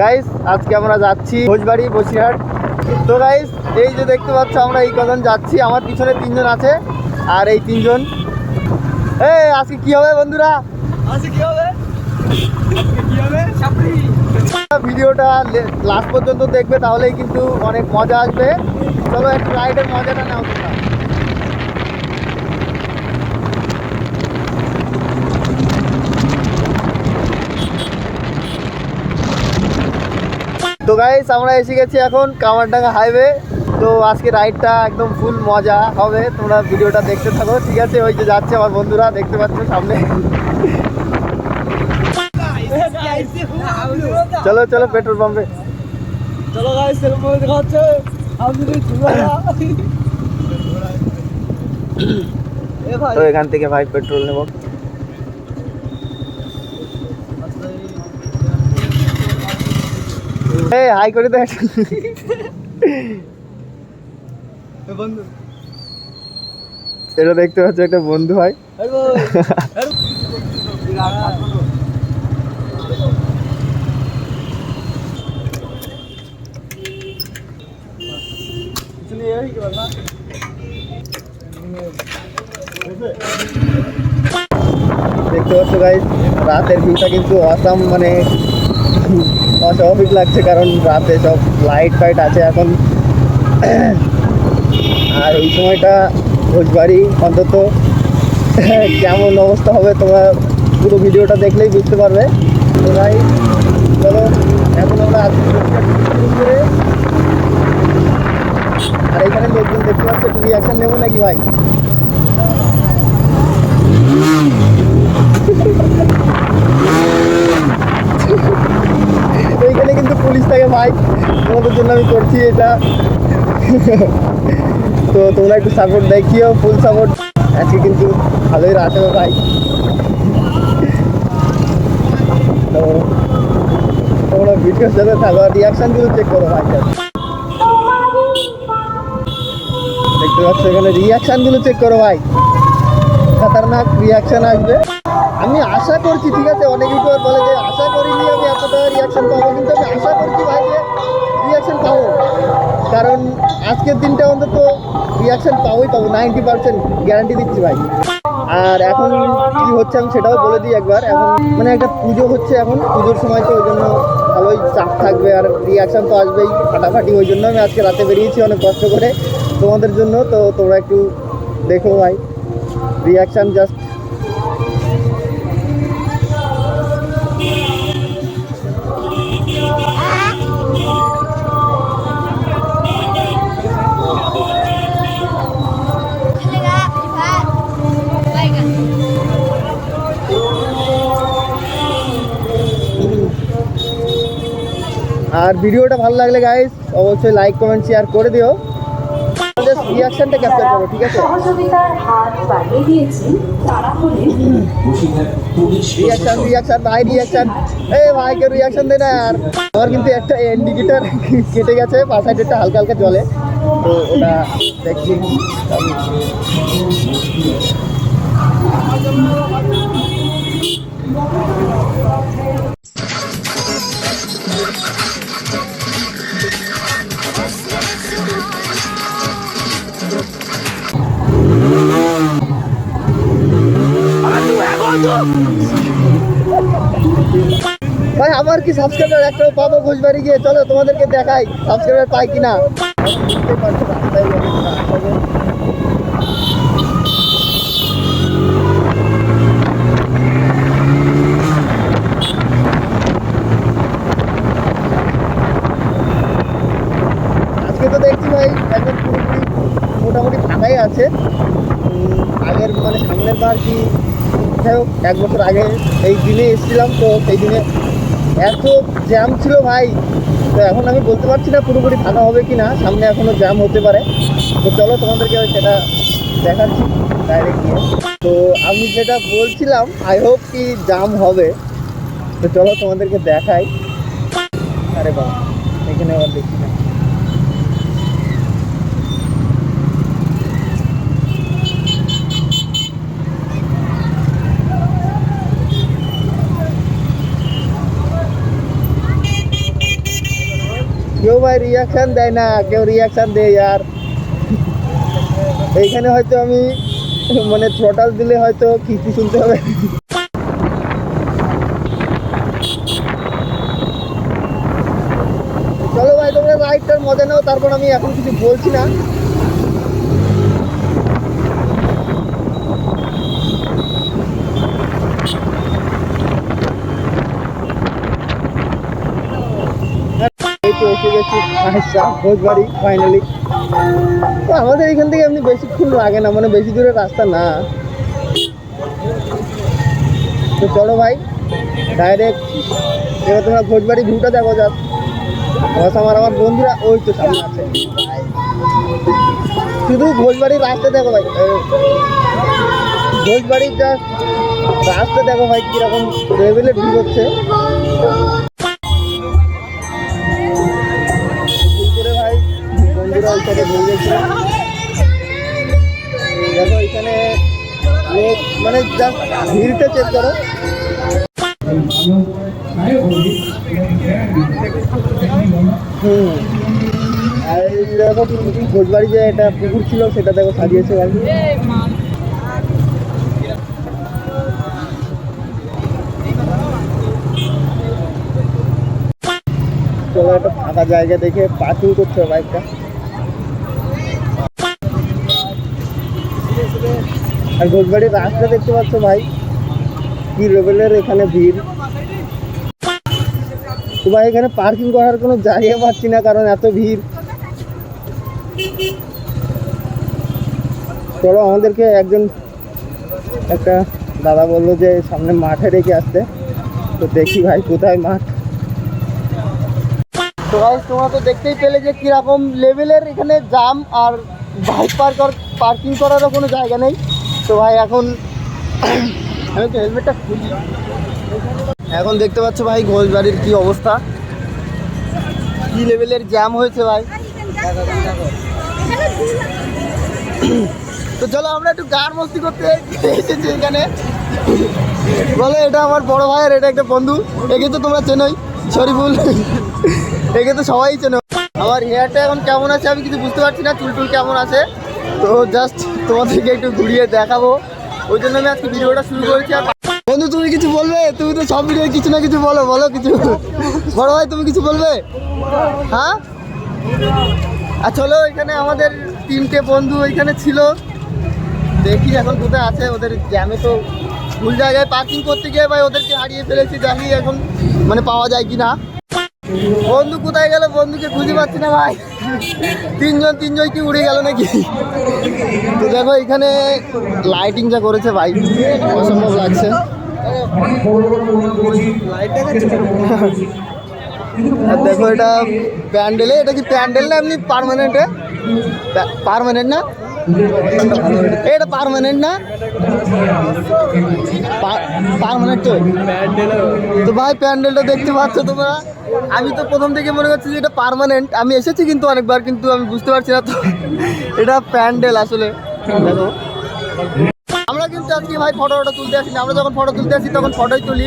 Guys আজকে আমরা যাচ্ছি ভোজবাড়ি বসিরহাট। তো গাইস এই যে দেখতে পাচ্ছ আমরা এই কজন যাচ্ছি আমার পিছনে তিনজন আছে আর এই তিনজন। এই আজকে কি হবে বন্ধুরা? আজকে কি হবে? ভিডিওটা লাস্ট পর্যন্ত দেখবে তাহলেই কিন্তু অনেক মজা আসবে। চলো একটু রাইডের মজাটা নাও তোমরা তো গাইস আমরা এসে গেছি এখন কামারডাঙ্গা হাইওয়ে তো আজকে রাইডটা একদম ফুল মজা হবে। তোমরা ভিডিওটা দেখতে থাকো। ঠিক আছে ওই যে যাচ্ছে আমার বন্ধুরা দেখতে পাচ্ছ সামনে। চলো চলো পেট্রোল পাম্পে চলো গাইস দেখা হচ্ছে। তো এখান থেকে ভাই পেট্রোল নেব। এই হাই করে দে বন্ধু। এটা দেখতে পাচ্ছ একটা বন্ধু হয়। দেখতে পাচ্ছ গাইজ রাতের ভিউটা কিন্তু অসাম মানে অস্বাভাবিক লাগছে, কারণ রাতে সব লাইট ফাইট আছে এখন। আর ওই সময়টা ভোজবাড়ি অন্তত কেমন অবস্থা হবে তোমরা পুরো ভিডিওটা দেখলেই বুঝতে পারবে। তো ভাই, চলো, এখন আমরা করে। আর এখানে লোকজন দেখতে পাচ্ছ একটু রিয়াকশন নেব নাকি ভাই? কিন্তু পুলিশ থাকে ভাই, তোমাদের জন্য আমি করছি এটা। তো তোমরা একটু সাপোর্ট দেখিও ফুল সাপোর্ট আজকে কিন্তু ভালোই হবে ভাই। তো তোমরা ভিডিওর সাথে থাকো রিয়াকশানগুলো চেক করো ভাই। দেখতে পাচ্ছ এখানে রিয়াকশানগুলো চেক করো ভাই। খতরনাক রিয়াকশন আসবে। আমি আশা করছি, ঠিক আছে, অনেক ইউটিউবার বলে যে আশা করিনি আমি এতটা রিয়াকশন পাবো কিন্তু আমি আশা করছি ভাই যে রিয়াকশন পাবো। কারণ আজকের দিনটা অন্তত রিয়াকশন পাবোই পাবো নাইনটি পার্সেন্ট গ্যারান্টি দিচ্ছি ভাই। আর এখন কি হচ্ছে আমি সেটাও বলে দিই একবার। এখন মানে একটা পুজো হচ্ছে এখন, পুজোর সময় তো ওই জন্য ভালোই চাপ থাকবে আর রিয়াকশন তো আসবেই ফাটাফাটি, ওই জন্য আমি আজকে রাতে বেরিয়েছি অনেক কষ্ট করে তোমাদের জন্য, তো তোমরা একটু দেখো ভাই। রিয়াকশান জাস্ট আর ভিডিওটা ভালো লাগলে গাইস অবশ্যই লাইক কমেন্ট শেয়ার করে দিও। জাস্ট রিয়াকশনটা ক্যাপচার করো ঠিক আছে? সহযোগিতার হাত বাড়িয়ে দিয়েছেন তারা হলেন রিয়াকশন রিয়াকশন ভাই রিয়াকশন এই ভাই কেউ রিয়াকশন দে না আর। আমার কিন্তু একটা ইন্ডিকেটার কেটে গেছে সাইডেরটা হালকা হালকা জলে। তো ওটা দেখছি ভাই, আমার কি সাবস্ক্রাইবার একটা পাবো ঘোষবাড়ি গিয়ে? চলো, তোমাদেরকে দেখাই সাবস্ক্রাইবার পাই কিনা। আজকে তো দেখছি ভাই একদম পুরোপুরি মোটামুটি ফাঁকাই আছে। আগের মানে সামনের বার কি যাই হোক, এক বছর আগে এই দিনে এসেছিলাম, তো সেই দিনে এত জ্যাম ছিল ভাই। তো এখন আমি বলতে পারছি না পুরোপুরি ফাঁকা হবে কি না সামনে এখনও জ্যাম হতে পারে। তো চলো তোমাদেরকে সেটা দেখাচ্ছি ডাইরেক্ট গিয়ে। তো আমি যেটা বলছিলাম আই হোপ কি জ্যাম হবে। তো চলো তোমাদেরকে দেখাই। আরে বাবা, এখানে আবার দেখি না। কেউ ভাই রিয়াকশান দেয় না, কেউ রিয়াকশান দেয় আর। এইখানে হয়তো আমি মানে থ্রোটাল দিলে হয়তো কি শুনতে হবে। চলো ভাই, তোমরা রাইডটার মজা নাও, তারপর আমি এখন কিছু বলছি না। এসে গেছি আচ্ছা ভোজবাড়ি ফাইনালি তো আমাদের এখান থেকে এমনি বেশিক্ষণ লাগে না মানে বেশি দূরের রাস্তা না। তো চলো ভাই ডাইরেক্ট এবার তোমরা ভোজবাড়ি ভিউটা দেখো যাক। আমার আমার আমার বন্ধুরা ওই তো সামনে আছে। শুধু ভোজবাড়ির রাস্তা দেখো ভাই ভোজবাড়ির যা রাস্তা দেখো ভাই, কীরকম লেভেলের ভিড় হচ্ছে। বন্ধুরা ওই সাইডে ভুল গেছিল দেখো এখানে লোক মানে জাস্ট ভিড়টা চেক করো। হুম। আর দেখো ভোজবাড়ি যে একটা পুকুর ছিল, সেটা দেখো সাজিয়েছে ভাই চলো একটা ফাঁকা জায়গা দেখে পার্কিং করতে হবে বাইকটা আর ঘোষবাড়ির রাস্তা দেখতে পাচ্ছ ভাই? কি লেভেলের এখানে ভিড়। তো ভাই, এখানে পার্কিং করার কোনো জায়গা পাচ্ছি না, কারণ এত ভিড়। চলো আমাদেরকে একজন, একটা দাদা বলল যে সামনে মাঠে রেখে আসতে। তো দেখি ভাই, কোথায় মাঠ? তো ভাই, তোমরা তো দেখতেই পেলে যে কীরকম লেভেলের এখানে জাম আর বাইক পার্ক পার্কিং করারও কোনো জায়গা নেই। তো ভাই, এখন আমি তো হেলমেটটা খুলি এখন দেখতে পাচ্ছ ভাই ঘোষবাড়ির কি অবস্থা। কি লেভেলের জ্যাম হয়েছে ভাই। তো চলো আমরা একটু গান মস্তি করতে এসেছি এখানে। বলো, এটা আমার বড় ভাইয়ের, এটা একটা বন্ধু। একে তো তোমরা চেনোই শরীফুল একে তো সবাই চেনো। আমার হেয়ারটা এখন কেমন আছে আমি কিছু বুঝতে পারছি না চুল টুল কেমন আছে। তো জাস্ট তোমাদেরকে একটু ঘুরিয়ে দেখাবো। ওই জন্য আমি আজকে ভিডিওটা শুরু করেছি আর বন্ধু, তুমি কিছু বলবে? তুমি তো সব ভিডিও কিছু না কিছু বলো বলো কিছু। বড় ভাই, তুমি কিছু বলবে? হ্যাঁ? আর চলো, এখানে আমাদের তিনটে বন্ধু এখানে ছিল। দেখি এখন কোথায় আছে, ওদের জ্যামে তো ভুল জায়গায় পার্কিং করতে গিয়ে ভাই ওদেরকে হারিয়ে ফেলেছি দেখি এখন মানে পাওয়া যায় কি না বন্ধু কোথায় গেল? বন্ধুকে খুঁজে পাচ্ছি না ভাই। তিনজন তিনজন কি উড়ে গেল নাকি? তো দেখো, এখানে লাইটিং যা করেছে ভাই, অসম্ভব লাগছে। দেখো, এটা প্যান্ডেলে, এটা কি প্যান্ডেল না এমনি পারমানেন্টে পারমানেন্ট না? এটা পারমানেন্ট না? পারমানেন্ট তো। তো ভাই, প্যান্ডেলটা দেখতে পাচ্ছ তোমরা? আমি তো প্রথম থেকে মনে করছি যে এটা পার্মানেন্ট আমি এসেছি কিন্তু অনেকবার, কিন্তু আমি বুঝতে পারছি না তো। এটা প্যান্ডেল আসলে। দেখো আমরা কিন্তু আজকে ভাই ফটো ফটো তুলতে আসি আমরা যখন ফটো তুলতে আসি, তখন ফটোই তুলি।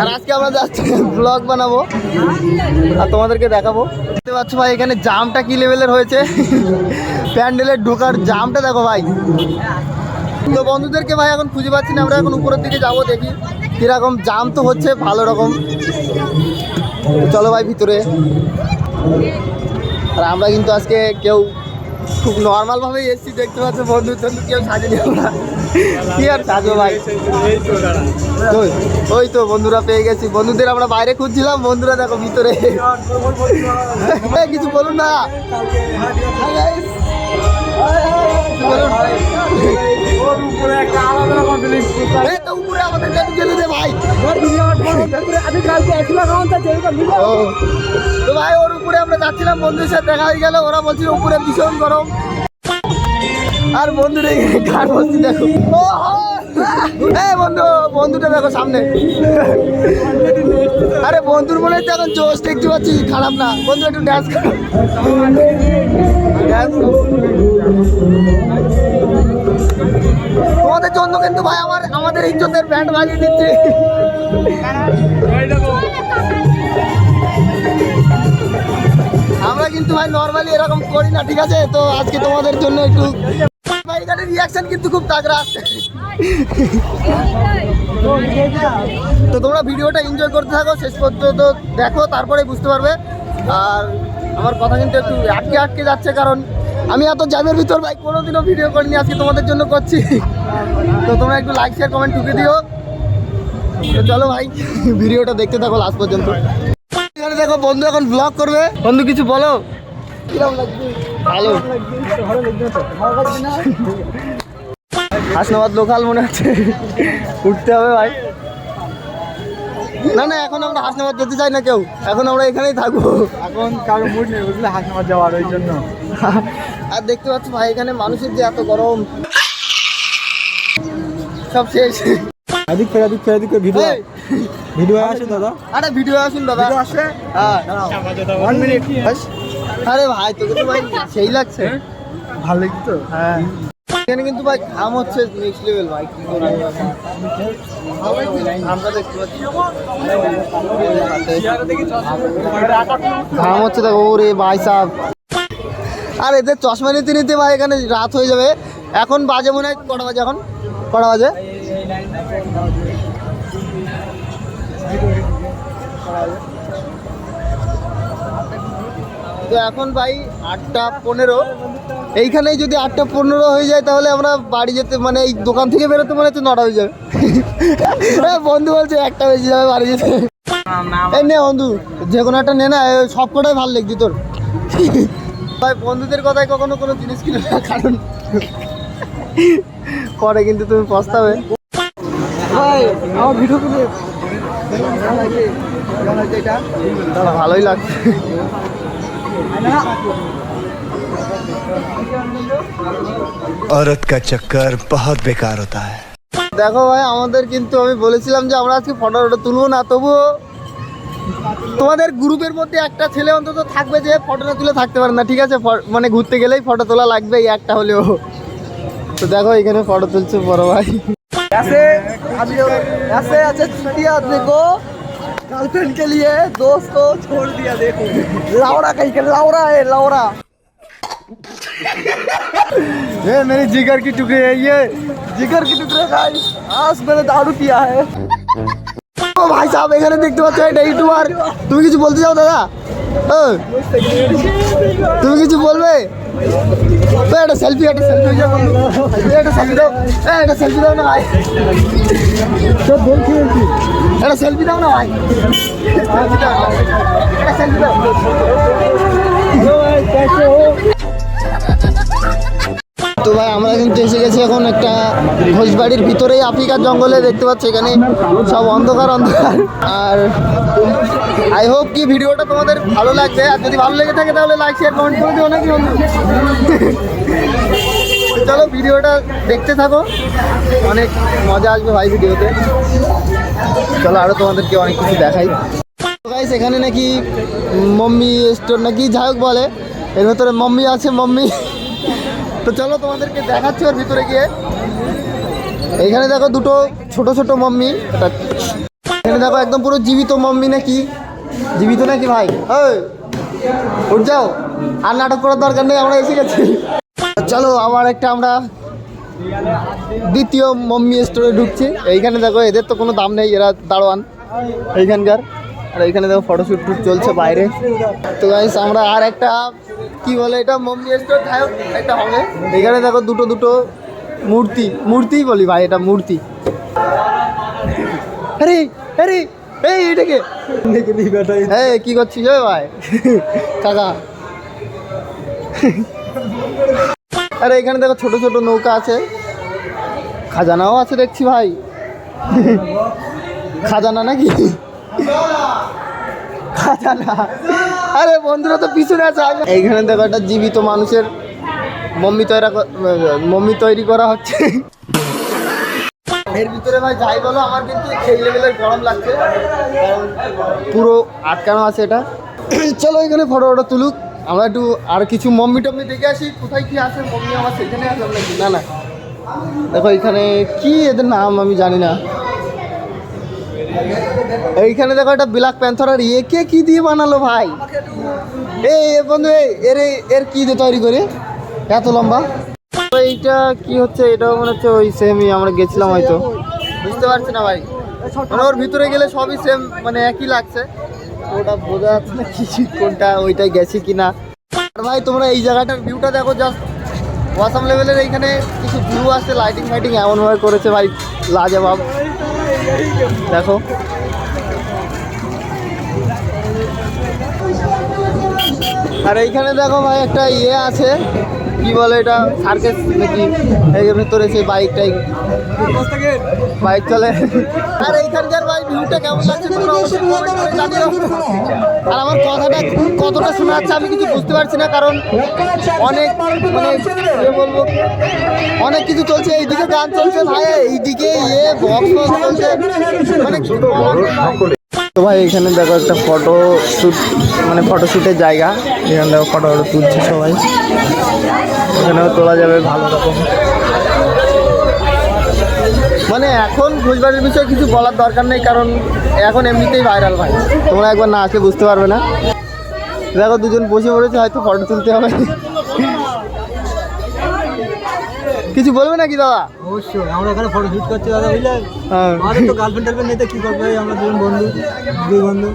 আর আজকে আমরা যাচ্ছি ব্লগ বানাবো। আর তোমাদেরকে দেখাবো। দেখতে পাচ্ছ ভাই, এখানে জামটা কি লেভেলের হয়েছে? প্যান্ডেলের ঢোকার জামটা দেখো ভাই। তো বন্ধুদেরকে ভাই এখন খুঁজে পাচ্ছি না আমরা এখন উপরের দিকে যাব দেখি কীরকম জাম তো হচ্ছে ভালো রকম। চলো ভাই ভিতরে। আর আমরা কিন্তু আজকে কেউ খুব নর্মাল ভাবে এসছি দেখতে পাচ্ছ বন্ধু টন্ধু কেউ সাজেনি আমরা। কি আর সাজবো ভাই? ওই- তো বন্ধুরা পেয়ে গেছি। বন্ধুদের আমরা বাইরে খুঁজছিলাম বন্ধুরা দেখো ভিতরে। কিছু বলুন না। ভাই। ওর উপরে আমরা যাচ্ছিলাম বন্ধুদের সাথে দেখা হয়ে গেল। ওরা বলছিল উপরে ভীষণ গরম। আর বন্ধুরা গান বসছি দেখো? ও, বন্ধু বন্ধুটা দেখো সামনে। আরে বন্ধুর মনে হচ্ছে এখন জোশ দেখতে পাচ্ছি খারাপ না। বন্ধু একটু ড্যান্স করো। তোমাদের জন্য কিন্তু ভাই আমার, আমাদের ইজ্জতের ব্যান্ড বাজিয়ে দিচ্ছে। আমরা কিন্তু ভাই নর্মালি এরকম করি না, ঠিক আছে? তো আজকে তোমাদের জন্য একটু কিন্তু খুব তো তোমরা ভিডিওটা এনজয় করতে থাকো, শেষ পর্যন্ত দেখো, তারপরে বুঝতে পারবে। আর আমার কথা কিন্তু একটু আটকে আটকে যাচ্ছে, কারণ আমি এত জ্যামের ভিতর, ভাই, কোনোদিনও ভিডিও করিনি, আজকে তোমাদের জন্য করছি। তো তোমরা একটু লাইক শেয়ার কমেন্ট ঠুকে দিও। তো চলো ভাই, ভিডিওটা দেখতে থাকো লাস্ট পর্যন্ত। দেখো, বন্ধু এখন ব্লগ করবে। বন্ধু, কিছু বলো? ভালো। হাসনাবাদ লোকাল মনে হচ্ছে। উঠতে হবে ভাই। না না এখন আমরা হাসনাবাদ যেতে চাই না কেউ। এখন আমরা এখানেই থাকব। এখন কারও মুড নেই বুঝলে হাসনাবাদ যাওয়ার ওই জন্য। আর দেখতে পাচ্ছ ভাই এখানে মানুষের যে এত গরম সব শেষ। এদিক ফের এদিক ফের এদিক ভিডিও ভিডিও আসে দাদা? আরে ভিডিও আসুন দাদা। ভিডিও আসে? হ্যাঁ। ওয়ান মিনিট আরে ভাই তোকে তো ভাই সেই লাগছে। ভালো লাগছে তো? হ্যাঁ। এখানে কিন্তু ভাই ঘাম হচ্ছে নেক্সট লেভেল ভাই। কি করব ঘাম হচ্ছে দেখো, ওরে ভাই সাহ আর এদের চশমা নিতে নিতে ভাই এখানে রাত হয়ে যাবে। এখন বাজে মনে হয় কটা বাজে এখন? কটা বাজে? তো এখন ভাই আটটা পনেরো। এইখানেই যদি আটটা পনেরো হয়ে যায় তাহলে আমরা বাড়ি যেতে মানে এই দোকান থেকে বেরোতে মনে হচ্ছে নটা হয়ে যাবে। হ্যাঁ, বন্ধু বলছে একটা বেজে যাবে বাড়ি যেতে। এই নে বন্ধু যে কোনো একটা নে না সব কটাই ভালো লাগছে তোর। ভাই বন্ধুদের কথায় কখনো কোনো জিনিস কিনে না কারণ পরে কিন্তু তুমি পস্তাবে। ভাই আমার ভিডিও করে ভালোই লাগছে। औरत का चक्कर बहुत बेकार होता है দেখো ভাই আমাদের কিন্তু আমি বলেছিলাম যে আমরা আজকে ফটো ফটো তুলবো না তবুও তোমাদের গ্রুপের মধ্যে একটা ছেলে অন্তত থাকবে যে ফটোটা তুলে থাকতে পারে না ঠিক আছে ফ- মানে ঘুরতে গেলেই ফটো তোলা লাগবে এই একটা হলেও তো দেখো এখানে ফটো তুলছে বড় ভাই ऐसे अभी ऐसे ऐसे छुट्टियां देखो गर्लफ्रेंड के लिए दोस्त को छोड़ दिया देखो लाउरा कहीं के लाउरा है लाउरा ये मेरी जिगर की टुकड़ी है ये जिगर की टुकड़े गाइस आज मैंने दारू पिया है ও ভাই সাহেব এখানে দেখতে পাচ্ছ এটা ইউটিউবার তুমি কিছু বলতে চাও দাদা ও, তুমি কিছু বলবে তো একটা সেলফি একটা সেলফি হয়ে যাবে একটা সেলফি দাও এ, একটা সেলফি দাও না ভাই সব বলছি বলছি একটা সেলফি দাও না ভাই Selfie দাও। একটা সেলফি দাও তো ভাই, আমরা কিন্তু এসে গেছি এখন একটা ঘোষবাড়ির ভিতরেই আফ্রিকার জঙ্গলে, দেখতে পাচ্ছি এখানে সব অন্ধকার অন্ধকার। আর আই হোপ কি ভিডিওটা তোমাদের ভালো লাগবে। আর যদি ভালো লেগে থাকে, তাহলে লাইক শেয়ার কমেন্ট করে দিও নাকি চলো, ভিডিওটা দেখতে থাকো। অনেক মজা আসবে ভাই ভিডিওতে। চলো আরও তোমাদেরকে অনেক কিছু দেখাই। গাইস এখানে নাকি মম্মি স্টোর নাকি, যাই হোক বলে। এর ভেতরে মম্মি আছে, মম্মি। তো চলো তোমাদেরকে দেখাচ্ছি ওর ভিতরে গিয়ে। এখানে দেখো দুটো ছোট ছোট মম্মি। এখানে দেখো একদম পুরো জীবিত মম্মি নাকি? জীবিত নাকি ভাই? উঠ যাও। আর নাটক করার দরকার নেই, আমরা এসে গেছি। চলো, আবার একটা আমরা দ্বিতীয় মম্মি স্টোরে ঢুকছি। এইখানে দেখো, এদের তো কোনো দাম নেই, এরা দারোয়ান এইখানকার। আর এইখানে দেখো ফটোশ্যুট চলছে বাইরে। তো আমরা আর একটা কি বলে এটা? মমনিয়েস্টর ধায়ক একটা হবে। এখানে দেখো দুটো দুটো মূর্তি। মূর্তি বলি ভাই, এটা মূর্তি। আরে আরে, এই এটাকে হ্যাঁ কি করছিস রে ভাই? কাকা। আরে, এখানে দেখো ছোট ছোট নৌকা আছে। খাজানাও আছে, দেখছি ভাই। খাজানা নাকি? আরে বন্ধুরা তো পিছনে আছে এইখানে দেখো একটা জীবিত মানুষের মম্মি তৈরি মম্মি তৈরি করা হচ্ছে। এর ভিতরে ভাই, যাই বলো, আমার কিন্তু সেই লেভেলের গরম লাগছে। পুরো আটকানো আছে এটা। চলো এখানে ফটো ফটো তুলুক। আমরা একটু আর কিছু মম্মি টম্মি দেখে আসি, কোথায় কি আছে, মম্মি আমার সেখানে নাকি না না। দেখো, এখানে কি এদের নাম আমি জানি না। এইখানে দেখো একটা ব্ল্যাক প্যান্থার আর একে কি দিয়ে বানালো ভাই? এই বন্ধু এর এর কি দিয়ে তৈরি করে? এত লম্বা। এইটা কি হচ্ছে? এটাও মনে হচ্ছে ওই সেমই আমরা গেছিলাম হয়তো। বুঝতে পারছি না ভাই। মানে ওর ভিতরে গেলে সবই সেম মানে একই লাগছে। ওটা বোঝা যাচ্ছে না কিছু কোনটা, ওইটাই গেছি কিনা। আর ভাই, তোমরা এই জায়গাটার ভিউটা দেখো জাস্ট ওয়াসাম লেভেলের এইখানে কিছু ভিউ আছে লাইটিং ফাইটিং এমনভাবে করেছে ভাই, লাজবাব। দেখো। আর এইখানে দেখো ভাই একটা ইয়ে আছে। কি বলে এটা? সার্কেস নাকি? এর ভেতরে সেই বাইক টাইক বাইক চলে। আর এইখানকার ভাই ভিউটা কেমন লাগছে। আর আমার কথাটা কতটা শোনা যাচ্ছে আমি কিছু বুঝতে পারছি না, কারণ অনেক মানে বলব? অনেক কিছু চলছে, এইদিকে গান চলছে ভাই, এইদিকে ইয়ে বক্স চলছে। মানে। তো ভাই এখানে দেখো একটা ফটো শ্যুট মানে ফটো শ্যুটের জায়গা। এখানে দেখো ফটো তুলছে সবাই। এখানেও তোলা যাবে ভালো রকম। মানে এখন ঘুষবাড়ির বিষয়ে কিছু বলার দরকার নেই, কারণ এখন এমনিতেই ভাইরাল ভাই। তোমরা একবার না আসলে বুঝতে পারবে না। দেখো দুজন বসে পড়েছে, হয়তো ফটো তুলতে হবে। কিছু বলবে নাকি দাদা? অবশ্যই আমরা এখানে ফটো শুট করছি দাদা বুঝলেন হ্যাঁ। আমাদের তো গার্লফ্রেন্ড টার্লফ্রেন্ড নিতে কি করবে? আমরা দুজন বন্ধু দুই বন্ধু।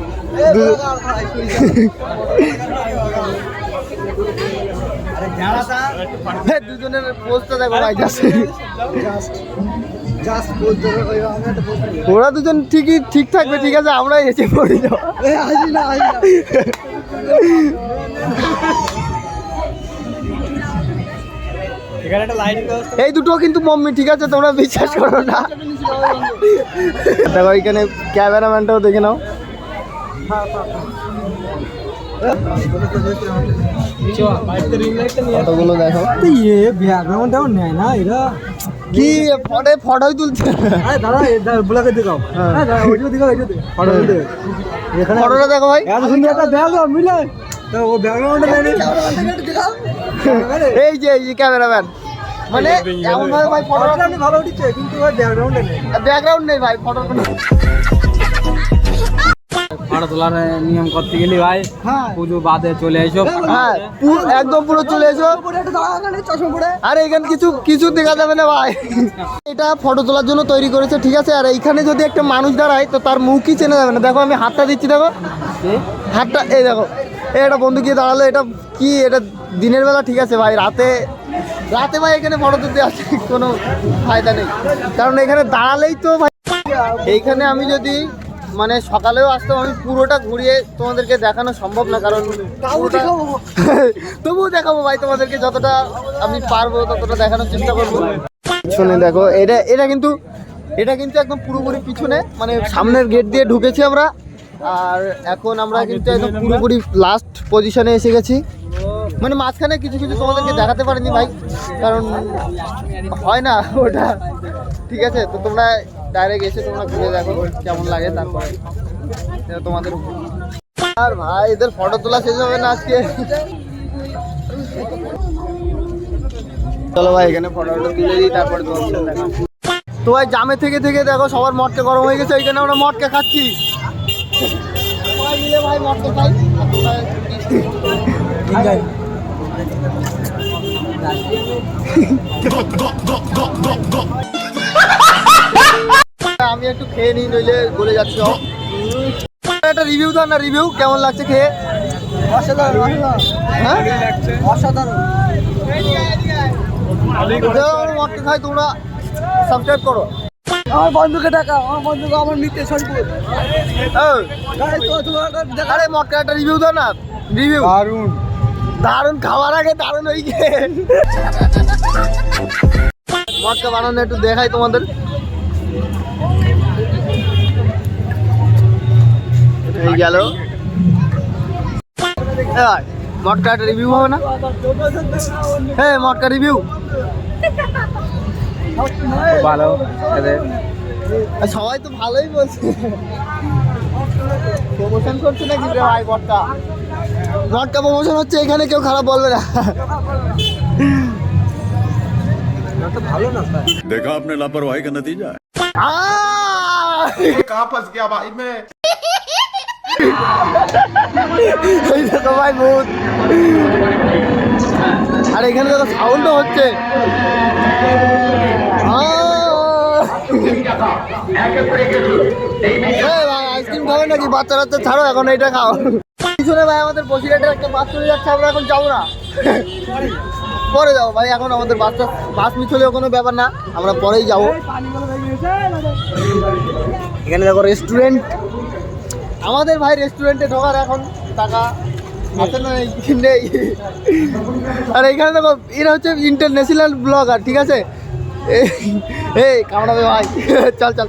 দুজনের পোস্টটা দেখো ভাই ওরা দুজন ঠিকই ঠিক থাকবে ঠিক আছে আমরা এসে পড়ে যাব আসি না আসি না। এই দুটো কিন্তু মম্মি ঠিক আছে? তোমরা বিশ্বাস করো না। দেখো এখানে ক্যামেরাম্যানটাও দেখে নাও। দেখো? ইয়ে নেয় না এরা কি ফটো ফটোই তুলছে? দাদা দেখাও হ্যাঁ। ওইটা দেখাও ফটো তুলতে এখানে ফটোটা দেখো ভাই। এত সুন্দর একটা ব্যাকগ্রাউন্ড মিলে ও ব্যাকগ্রাউন্ড এই যে এই যে ক্যামেরাম্যান মানে এমন ভাবে ভাই ফটোটা ফটোটা আপনি ভালো উঠছে কিন্তু ওই ব্যাকগ্রাউন্ড নেই। ব্যাকগ্রাউন্ড নেই ভাই ফটো তোলার নিয়ম করতে গেলি ভাই। হ্যাঁ। পুজো বাদে চলে এসো। হ্যাঁ একদম পুরো চলে এসো। আরে এখানে কিছু কিছু দেখা যাবে না ভাই। এটা ফটো তোলার জন্য তৈরি করেছে ঠিক আছে? আর এইখানে যদি একটা মানুষ দাঁড়ায় তো তার মুখই চেনা যাবে না। দেখো আমি হাতটা দিচ্ছি দেখো। হাতটা এই দেখো। এই একটা বন্ধু গিয়ে দাঁড়াল এটা কি? এটা দিনের বেলা ঠিক আছে ভাই রাতে রাতে ভাই এখানে ফটো তুলতে আসে কোনো ফায়দা নেই। কারণ এখানে দাঁড়ালেই তো ভাই এইখানে আমি যদি মানে সকালেও আসতাম আমি পুরোটা ঘুরিয়ে তোমাদেরকে দেখানো সম্ভব না কারণ তবুও দেখাবো ভাই তোমাদেরকে যতটা আমি পারব ততটা দেখানোর চেষ্টা করব। শুনে দেখো এটা এটা কিন্তু এটা কিন্তু একদম পুরোপুরি পিছনে মানে সামনের গেট দিয়ে ঢুকেছি আমরা। আর এখন আমরা কিন্তু একদম পুরোপুরি লাস্ট পজিশনে এসে গেছি। মানে মাঝখানে কিছু কিছু তোমাদেরকে দেখাতে পারিনি ভাই, কারণ হয় না ওটা। ঠিক আছে, তো তোমরা ডাইরেক্ট এসে তোমরা ঘুরে দেখো কেমন লাগে তারপরে। তোমাদের আর ভাই, এদের ফটো তোলা শেষ হবে না আজকে। চলো ভাই, এখানে ফটো তুলে দিই, তারপরে তোমার দেখা তো ভাই, জামে থেকে থেকে দেখো, সবার মটকে গরম হয়ে গেছে ওইখানে আমরা মটকে খাচ্ছি। ভাই মটকে খাই। আমি একটু খেয়ে নিই নইলে গলে যাচ্ছি একটা রিভিউ দাও না রিভিউ কেমন লাগছে খেয়ে? অসাধারণ হ্যাঁ? অসাধারণ। মটকে খাই তোমরা সাবস্ক্রাইব করো। আমার বন্ধুকে ডাকা আমার বন্ধুকে আমার মিত্রে সরপুর আরে মটকা একটা রিভিউ দাও না রিভিউ দারুণ। দারুণ খাওয়ার আগে দারুণ হয়ে গিয়ে। মটকা বানানো একটু দেখাই তোমাদের। এই গেল। মটকা একটা রিভিউ হবে না? হ্যাঁ মটকা রিভিউ ভালো সবাই তো ভালোই বলছে। প্রমোশন করছে নাকি রে ভাই মটকা মটকা প্রমোশন হচ্ছে এখানে কেউ খারাপ বলবে না ভালো না देखा आपने लापरवाही का नतीजा है আহ! कहाँ फंस गया भाई मैं এই দেখো ভাই ভূত আর এখানে দেখো সাউন্ডও হচ্ছে আইসক্রিম খাবে নাকি বাচ্চা বাচ্চা ছাড়ো এখন এটা খাও পিছনে ভাই আমাদের বসিরহাটের একটা বাস চলে যাচ্ছে আমরা এখন যাব না। পরে। যাব ভাই এখন আমাদের বাসটা বাস মিস হলেও কোনো ব্যাপার না আমরা পরেই যাব। এখানে দেখো রেস্টুরেন্ট আমাদের ভাই রেস্টুরেন্টে ঢোকার এখন টাকা আছে না নেই? আর এখানে দেখো এরা হচ্ছে ইন্টারন্যাশনাল ব্লগার ঠিক আছে? এই- এই কামড়াবে ভাই। চল চল।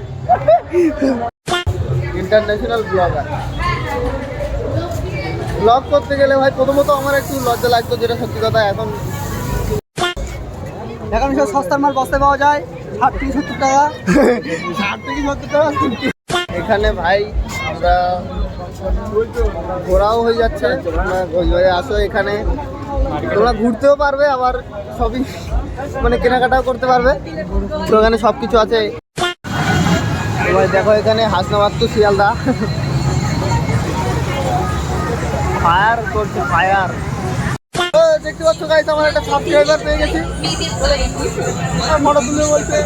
ইন্টারন্যাশনাল ব্লগার ব্লগ করতে গেলে ভাই প্রথমত আমার একটু লজ্জা লাগতো যেটা সত্যি কথা এখন এখন সব সস্তার মাল বস্তায় পাওয়া যায় ষাট থেকে সত্তর টাকা। ষাট থেকে সত্তর টাকা এখানে ভাই আমরা ঘোরাও হয়ে যাচ্ছে তোমরা আসো এখানে। তোমরা ঘুরতেও পারবে আবার শপিং মানে কেনাকাটাও করতে পারবে। তো এখানে সব কিছু আছে দেখো এখানে হাসনাবাদ তো শিয়ালদা। ফায়ার করছে ফায়ার। দেখতে পাচ্ছ গাইস আমার একটা সাবস্ক্রাইবার পেয়ে গেছি। ফটো তুলে বলছে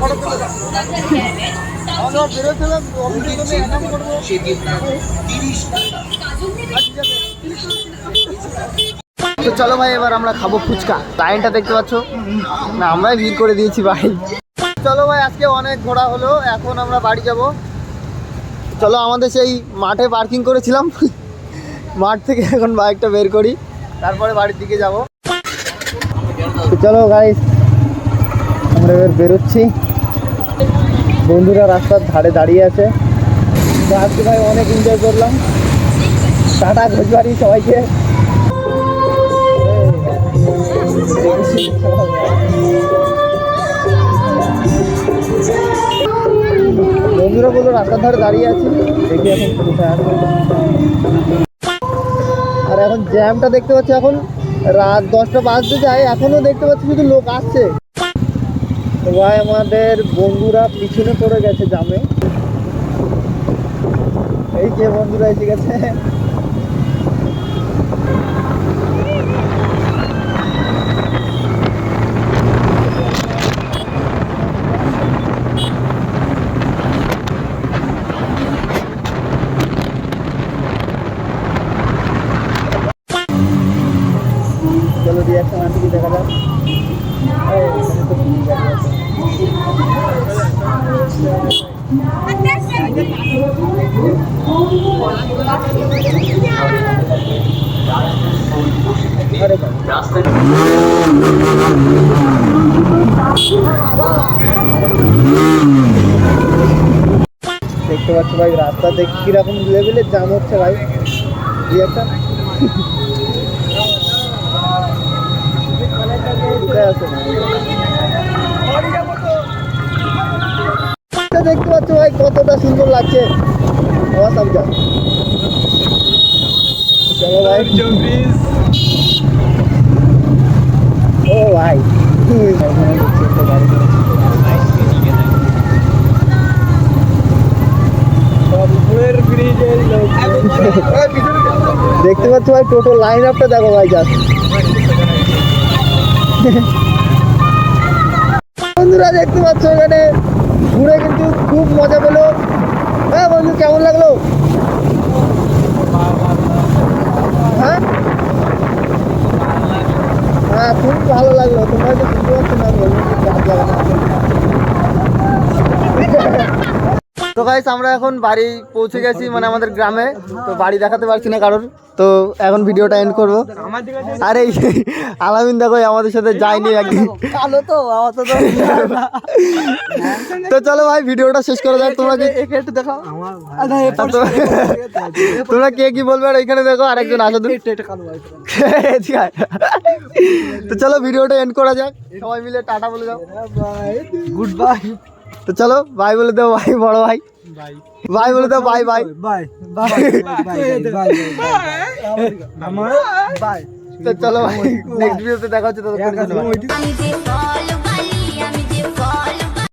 ফটো তুলে। বেরোচ্ছিলাম অ্যাকাউন্ট করব। তো চলো ভাই এবার আমরা খাব ফুচকা। লাইনটা দেখতে পাচ্ছ? না আমরাই ভিড় করে দিয়েছি ভাই। চলো ভাই আজকে অনেক ঘোরা হলো এখন আমরা বাড়ি যাব। চলো আমাদের সেই মাঠে পার্কিং করেছিলাম। মাঠ থেকে এখন বাইকটা বের করি, তারপরে বাড়ির দিকে যাব। চলো গাইস আমরা এবার বেরোচ্ছি। বন্ধুরা রাস্তার ধারে দাঁড়িয়ে আছে। তো আজকে ভাই অনেক এনজয় করলাম। টাটা ঘোষবাড়ি সবাইকে। বন্ধুরা বলল রাস্তার ধারে দাঁড়িয়ে আছি। দেখি এখন আর এখন জ্যামটা দেখতে পাচ্ছি এখন। রাত দশটা বাজতে যায় এখনও দেখতে পাচ্ছি শুধু লোক আসছে। ভাই আমাদের বন্ধুরা পিছনে পড়ে গেছে জামে এই যে বন্ধুরা এসে গেছে চলো রিয়াকশন আছে কি দেখা যাক এই, এখানে তো পুলিশ গাড়ি আছে। আরে বাবা। দেখতে পাচ্ছ রাস্তা কীরকম লেভেলের জাম হচ্ছে ভাই। কোথায় দেখতে পাচ্ছ ভাই, কতটা সুন্দর লাগছে। ভাই। ও ভাই। একটা দেখতে পাচ্ছ ভাই, টোটো লাইন আপটা দেখো ভাই যা বন্ধুরা, দেখতে পাচ্ছ এখানে ঘুরে কিন্তু খুব মজা পেল। হ্যাঁ বন্ধু, কেমন লাগল? হ্যাঁ? হ্যাঁ খুব ভালো লাগল। তোমরা তো বুঝতে পারছ না বলব কি খারাপ লাগে না। তো গাইস আমরা এখন বাড়ি পৌঁছে গেছি মানে আমাদের গ্রামে। তো বাড়ি দেখাতে পারছি না কারোর। তো এখন ভিডিওটা এন্ড করব। আরে আলামিন দেখো আমাদের সাথে যায়নি একদিন। কালো তো তো তো চলো ভাই ভিডিওটা শেষ করে যাক। তোমরা কি একটু দেখাও। আর তো- তোমরা কে কি বলবে? আর এখানে দেখো আরেকজন আসো তো। এটা এটা কালো ভাই ঠিক আছে। তো চলো ভিডিওটা এন্ড করা যাক। সবাই মিলে টাটা বলে দাও। গুড বাই তো চলো ভাই বলে দাও ভাই বড় ভাই। বাই বলে দাও bye bye bye bye bye bye আমার বাই তো চলো ভাই নেক্সট ভিডিওতে দেখা হচ্ছে ততক্ষণ